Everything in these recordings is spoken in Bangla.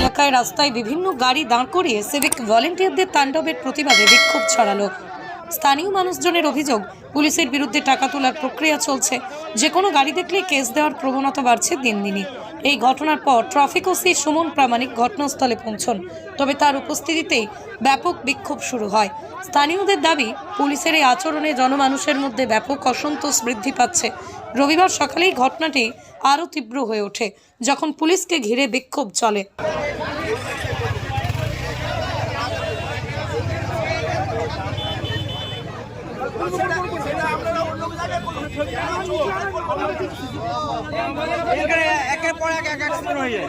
এলাকায় রাস্তায় বিভিন্ন গাড়ি দাঁড় করিয়ে সিভিক ভলেন্টিয়ারদের তাণ্ডবের প্রতিবাদে বিক্ষোভ ছড়ালো। স্থানীয় মানুষজনের অভিযোগ, পুলিশের বিরুদ্ধে টাকা তোলার প্রক্রিয়া চলছে। যে কোনো গাড়ি দেখলে কেস দেওয়ার প্রবণতা বাড়ছে দিন দিনই। এই ঘটনার পর ট্রাফিক ওসি সুমন প্রামাণিক ঘটনাস্থলে পৌঁছন। তবে তার উপস্থিতিতেই ব্যাপক বিক্ষোভ শুরু হয়। স্থানীয়দের দাবি, পুলিশের এই আচরণে জনমানুষের মধ্যে ব্যাপক অসন্তোষ বৃদ্ধি পাচ্ছে। রবিবার সকালেই ঘটনাটি আরও তীব্র হয়ে ওঠে, যখন পুলিশকে ঘিরে বিক্ষোভ চলে। একের পর এক এক অ্যাক্সিডেন্ট হয়ে যায়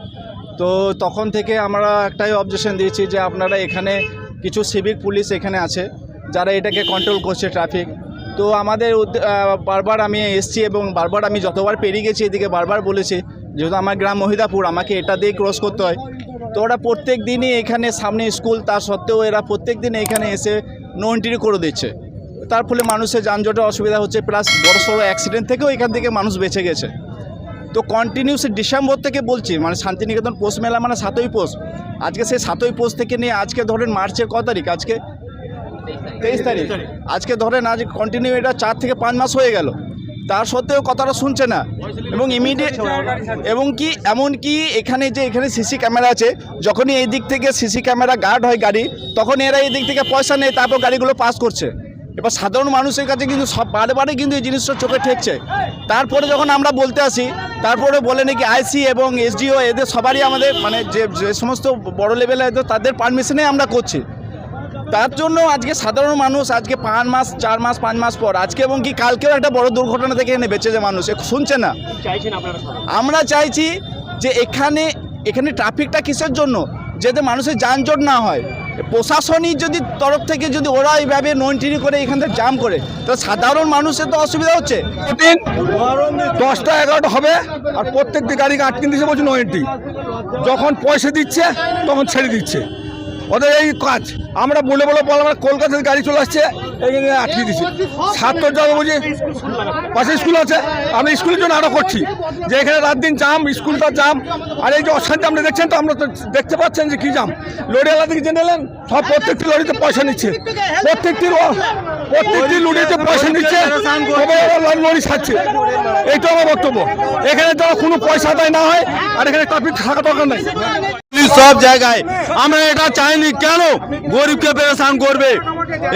তো তখন থেকে আমরা একটাই অবজেকশন দিয়েছি যে আপনারা এখানে কিছু সিভিক পুলিশ এখানে আছে, যারা এটাকে কন্ট্রোল করছে ট্রাফিক তো আমাদের বারবার আমি এসছি এবং বারবার আমি যতবার পেরিয়ে গেছি এদিকে বারবার বলেছি, যেহেতু আমার গ্রাম মহিদাপুর, আমাকে এটা দিয়ে ক্রস করতে হয়। তো ওরা প্রত্যেক দিনই এখানে সামনে স্কুল তা সত্ত্বেও এরা প্রত্যেক দিন এখানে এসে নো এন্ট্রি করে দিচ্ছে। তার ফলে মানুষের যানজটের অসুবিধা হচ্ছে প্লাস বড় সড়ো অ্যাক্সিডেন্ট থেকেও এখান থেকে মানুষ বেঁচে গেছে। তো কন্টিনিউস ডিসেম্বর থেকে বলছি মানে শান্তিনিকেতন পোষ মেলা মানে সাতই পোস্ট আজকে সেই সাতই পোস্ট থেকে নিয়ে আজকে ধরেন মার্চের ক তারিখ, আজকে তেইশ তারিখ। আজকে ধরেন আজ কন্টিনিউ এটা চার থেকে পাঁচ মাস হয়ে গেল। তার সত্ত্বেও কথাটা শুনছে না। এবং ইমিডিয়েট এবং কি, এমন কি এখানে যে এখানে সিসি ক্যামেরা আছে, যখনই এই দিক থেকে সিসি ক্যামেরা গার্ড হয় গাড়ি, তখন এরা এই দিক থেকে পয়সা নেয়, তারপর গাড়িগুলো পাস করছে। এবার সাধারণ মানুষের কাছে কিন্তু সব বারে বারে কিন্তু এই জিনিসটা চোখে ঠেকছে। তারপরে যখন আমরা বলতে আসি তারপরে বলে নাকি আইসি এবং এসডিও এদের সবারই আমাদের মানে যে যে সমস্ত বড় লেভেলে তাদের পারমিশনে আমরা করছি। তার জন্য আজকে সাধারণ মানুষ আজকে পাঁচ মাস চার মাস পাঁচ মাস পর আজকে এবং কি কালকেও একটা বড় দুর্ঘটনা থেকে এনে বেঁচে যায় মানুষ শুনছে না। আমরা চাইছি যে এখানে এখানে ট্রাফিকটা কিসের জন্য? যাতে মানুষের যানজট না হয়। প্রশাসনিক যদি তরফ থেকে যদি ওরা এইভাবে নন্টিনি করে এখান থেকে জাম করে, তো সাধারণ মানুষের তো অসুবিধা হচ্ছে। দশটা এগারোটা হবে আর প্রত্যেকটি গাড়িকে আটকে দিচ্ছে বলছে নো এন্ট্রি যখন পয়সা দিচ্ছে, তখন ছেড়ে দিচ্ছে। ওদের এই কাজ। আমরা বলে বলে বলে আমরা কলকাতার গাড়ি চলে আসছে এখানে আটকে দিচ্ছি ছাত্র যাব বুঝি পাশে স্কুল আছে আমরা স্কুলের জন্য আরও করছি। যে এখানে রাত দিন জাম স্কুলটা জাম। আর এই যে অশান্তি আপনি দেখছেন তো, আমরা তো দেখতে পাচ্ছেন যে কী জাম। লরিওয়ালা থেকে জেনে নেন, সব প্রত্যেকটি লরিতে পয়সা নিচ্ছে। প্রত্যেকটি প্রত্যেকটি লরিতে পয়সা নিচ্ছে, তবে ওরা ছাড়ছে। এইটা আমার বক্তব্য। এখানে তো কোনো পয়সা আদায় না হয়, আর এখানে ট্রাফিক থাকা দরকার নেই। সব জায়গায়। আমরা এটা চাইনি। কেন? গরিবকে পেরেশান করবে।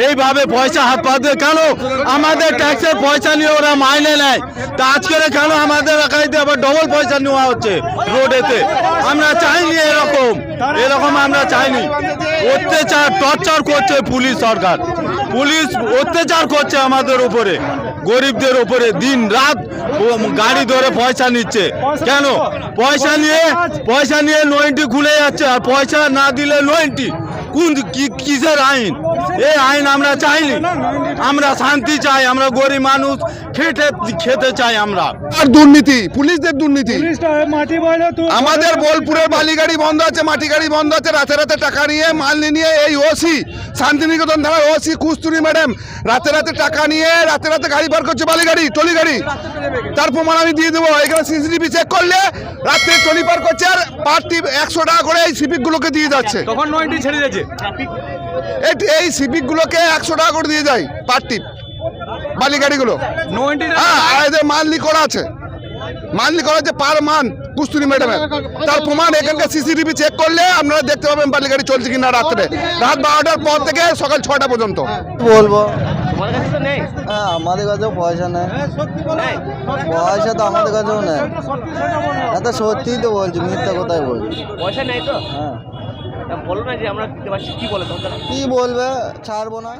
এইভাবে পয়সা হাত পাতে কেন? আমাদের ট্যাক্সের পয়সা নিয়ে ওরা মাইনে নেয়। তা আজকের কেন আমাদের এলাকায় আবার ডবল পয়সা নেওয়া হচ্ছে রোডেতে আমরা চাইনি এরকম। এরকম আমরা চাইনি। অত্যাচার, টর্চার করছে পুলিশ সরকার। পুলিশ অত্যাচার করছে আমাদের উপরে, গরিবদের উপরে। দিন রাত গাড়ি ধরে পয়সা নিচ্ছে। কেন? পয়সা নিয়ে পয়সা নিয়ে নয়েন্টি খুলে যাচ্ছে। আর পয়সা না দিলে নয়েন্টি কোন কি কিসের আইন? এই আইন আমরা চাইনি। আমরা শান্তি চাই আমরা গরিব মানুষ খেটে খেতে চাই আমরা। আর দুর্নীতি পুলিশদের দুর্নীতি। আমাদের বোলপুরের বালি গাড়ি বন্ধ আছে মাটি গাড়ি বন্ধ আছে রাতে রাতে টাকা নিয়ে মাল নিয়ে এই ওসি শান্তিনিকেতন থানার ওসি কুস্তুরি ম্যাডাম রাতে রাতে টাকা নিয়ে রাতে রাতে গাড়ি বার করছে বালি গাড়ি টলি গাড়ি তার প্রমাণ আমি দিয়ে দেবো। এখানে সিসিটিভি চেক করলে রাত্রে টলি পার করছে আর পার্টি একশো টাকা করে এই সিপিক গুলোকে দিয়ে যাচ্ছে। তখন নয়টি ছেড়ে দিয়েছে। এই- এই সিপিক গুলোকে একশো টাকা করে দিয়ে যায় পার্টি বালি গাড়িগুলো। হ্যাঁ এদের মানলি করা আছে। মানলি করা আছে পার মান কুস্তুরি ম্যাডামের তার প্রমাণ এখানকার সিসিটিভি চেক করলে আপনারা দেখতে পাবেন বালি গাড়ি চলছে কিনা রাত্রে। রাত বারোটার পর থেকে সকাল ছটা পর্যন্ত। বলব। হ্যাঁ আমাদের কাছেও পয়সা নেই। পয়সা তো আমাদের কাছেও নেই। এত সত্যিই তো বলছি মিথ্যা কোথায় বলছি। পয়সা নেই তো? হ্যাঁ। বলো না যে আমরা দিতে পারছি কি বলে তারা? কি বলবে ছাড়বো না